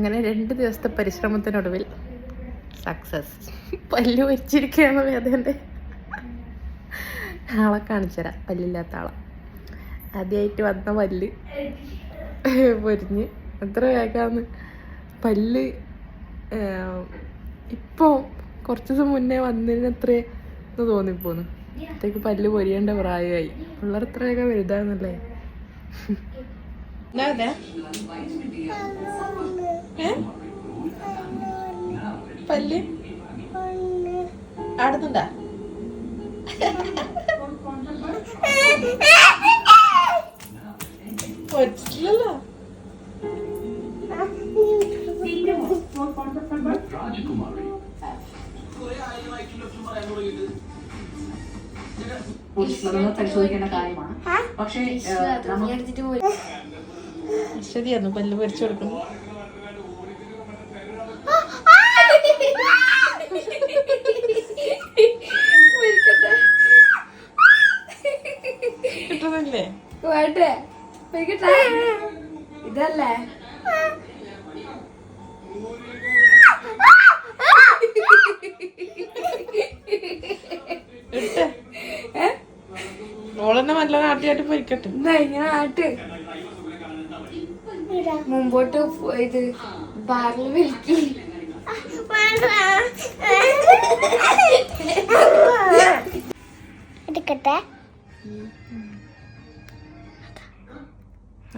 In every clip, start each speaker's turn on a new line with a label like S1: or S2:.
S1: അങ്ങനെ രണ്ട് ദിവസത്തെ പരിശ്രമത്തിനൊടുവിൽ സക്സസ് പല്ല് വെച്ചിരിക്കുകയാണ് വേദന്റെ. ആളെ കാണിച്ചുതരാം പല്ലില്ലാത്ത ആളെ. ആദ്യമായിട്ട് വന്ന പല്ല് പൊരിഞ്ഞ്. എത്ര വേഗമാണ് പല്ല് ഇപ്പോൾ കുറച്ച് ദിവസം മുന്നേ വന്നതിന് അത്ര എന്ന് തോന്നിപ്പോന്നു. അത്തേക്ക് പല്ല് പൊരിയേണ്ട പ്രായമായി. പിള്ളേർ വേഗം വലുതാന്നല്ലേ പല്ല്? ആടുന്നുണ്ടാ?
S2: പോലീസുള്ളത് പരിശോധിക്കേണ്ട കാര്യമാണ്. പക്ഷേ
S1: പല്ല് പൊരിച്ചു കൊടുക്കുന്നു.
S3: ഇതല്ലേ?
S1: ഇട്ട്. ഓളെന്നെ നല്ല നാട്ടിയായിട്ട് പൊരിക്കട്ടെ.
S3: എന്താ ഇങ്ങനെ ആട്ട്. മുമ്പോട്ട് ഇത് ബാറിൽ വിളിക്ക്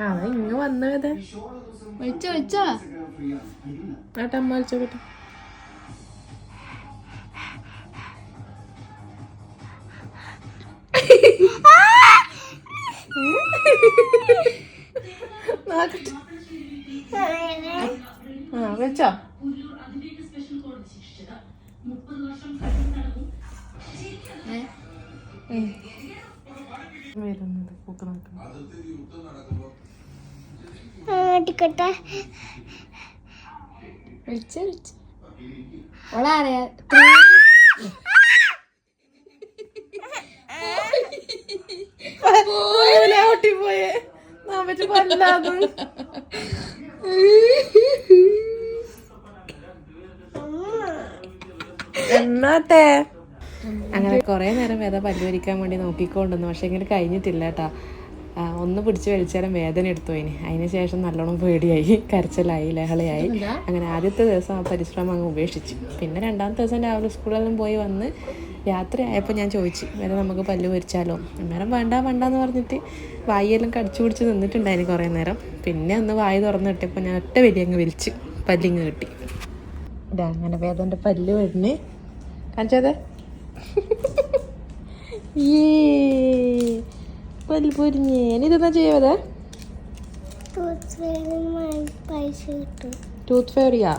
S1: ആ ഇങ്ങ് വന്നത്
S3: വിളിച്ചോ വിളിച്ചോ
S1: ആട്ടെ അമ്മ വിളിച്ചോട്ടെ ആ വിളിച്ചോ ഉം. വരുന്നത് പൂക്ക്
S4: എടുക്കട്ടെ
S3: വിളിച്ചോ വിളിച്ചോ. ഓളാരെയാ
S1: പൊട്ടിപ്പോയേ നാമച്ച് പല്ലാന്ന്. എന്നാട്ടെ അങ്ങനെ കുറേ നേരം വേദ പല്ലുവരിക്കാൻ വേണ്ടി നോക്കിക്കൊണ്ടിരുന്നു. പക്ഷെ ഇങ്ങനെ കഴിഞ്ഞിട്ടില്ല കേട്ടാ. ഒന്ന് പിടിച്ച് വലിച്ചാലും വേദന എടുത്തു അതിന് അതിന് ശേഷം നല്ലോണം പേടിയായി. കരച്ചിലായി ലഹളയായി. അങ്ങനെ ആദ്യത്തെ ദിവസം ആ പരിശ്രമം അങ്ങ് ഉപേക്ഷിച്ചു. പിന്നെ രണ്ടാമത്തെ ദിവസം രാവിലെ സ്കൂളിലെല്ലാം പോയി വന്ന് രാത്രി ആയപ്പോൾ ഞാൻ ചോദിച്ചു വേറെ നമുക്ക് പല്ല് പൊരിച്ചാലോ? അന്നേരം വേണ്ട വേണ്ട എന്ന് പറഞ്ഞിട്ട് വായെല്ലാം കടിച്ചു പിടിച്ച് നിന്നിട്ടുണ്ടായിരുന്നു കുറേ നേരം. പിന്നെ ഒന്ന് വായ തുറന്നു കിട്ടിയപ്പോൾ ഞാൻ ഒറ്റ വലിയ അങ്ങ് വലിച്ചു പല്ലിങ്ങ് കിട്ടി. ഇതാ അങ്ങനെ വേദന്റെ പല്ല് വരുന്നേ കാണിച്ചതേ? ഏ പല്ല് പൊരിഞ്ഞേ ഇതെന്നാ ചെയ്യാതെ ടൂത്ത് ഫെയറിയാ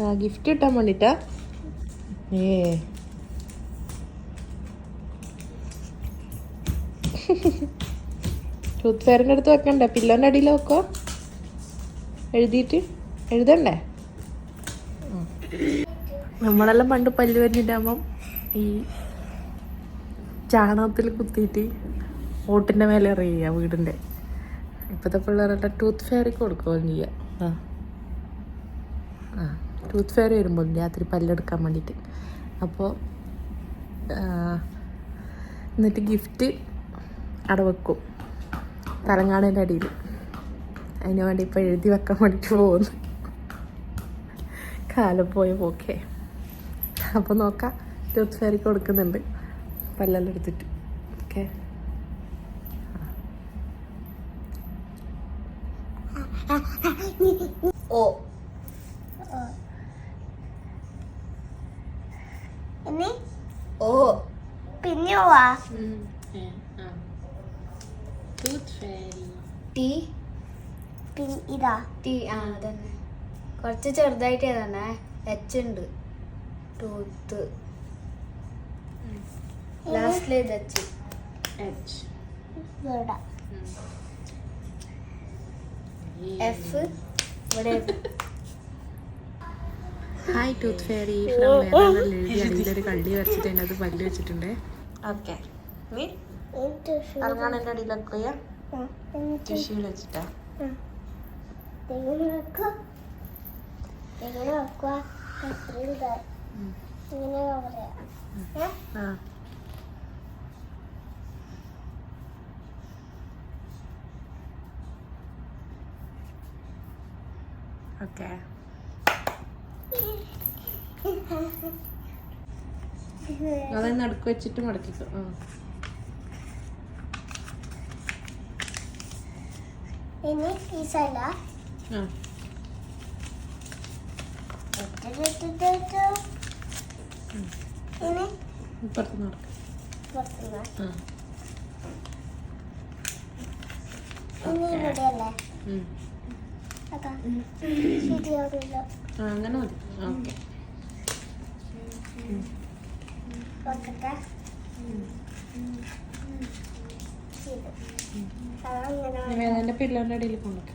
S1: ആ? ഗിഫ്റ്റ് കിട്ടാൻ വേണ്ടിട്ടാ? ഏ ടൂത്ത് ഫെയറിന്റെ അടുത്ത് വെക്കണ്ടേ? പില്ലോന്റെ അടിയിൽ വെക്കോ? എഴുതിയിട്ട്? എഴുതണ്ടേ? നമ്മളെല്ലാം പണ്ട് പല്ല് വരിഞ്ഞിട്ടാകുമ്പം ഈ ചാണകത്തിൽ കുത്തിയിട്ട് ഓട്ടിന്റെ മേലെ എറിയുക വീടിന്റെ ഇപ്പോഴത്തെ പിള്ളേരുടെ ടൂത്ത് ഫെയറിക്ക് കൊടുക്കുകയും ചെയ്യുക ആ. ആ ടൂത്ത് ഫെയർ വരുമ്പോൾ രാത്രി പല്ലെടുക്കാൻ വേണ്ടിയിട്ട്. അപ്പോൾ എന്നിട്ട് ഗിഫ്റ്റ് അവിടെ വെക്കും. തലങ്ങാടിന്റെ അടിയിൽ. അതിന് വേണ്ടി ഇപ്പോൾ എഴുതി വെക്കാൻ വേണ്ടിയിട്ട് പോകുന്നു. കാലം പോയ പോക്കേ. അപ്പോൾ നോക്കാം. ടൂത്ത് സാരി കൊടുക്കുന്നുണ്ട്. പല്ലെല്ലാം എടുത്തിട്ട്. ഓക്കെ.
S3: ഓ.
S4: ഇനി
S3: ഓ.
S4: പിന്നെ പോവാ
S1: ടൂത്ത് ഫെയറി
S3: ടി.
S4: പിന്നെ ഇതാ.
S3: ടി ആ അതന്നെ. കുറച്ച് ചെറുതായിട്ട് ഏതാണ് എച്ച് ഉണ്ട്. ടൂത്ത് ലാസ്റ്റിലെ the H. Edge. F.
S1: Hi tooth fairy എഴുതി അടിയിലൊരു കള്ളി വരച്ചിട്ട് അതിനകത്ത് പല്ല് വെച്ചിട്ടുണ്ട്. ഓക്കെ നീ? തലങ്ങാണെന്റെ അടിയിലൊക്കെ ടിഷ്യൂൽ വെച്ചിട്ടാ.
S4: ഇങ്ങനെ പറയാ
S1: ഓക്കെ. അത് നടുക്ക് വെച്ചിട്ട് മടക്കിക്കോ. ആ.
S4: ഇനി ഈ
S1: നടക്ക്
S4: ഇവിടെയല്ലേ
S1: ഉം.
S4: അതാ ശരിയാവില്ല
S1: ആ അങ്ങനെ മതി. ഓക്കെ. വേദന്റെ പിള്ളേരുടെ ഇടയിൽ കൊണ്ടുവയ്ക്കും.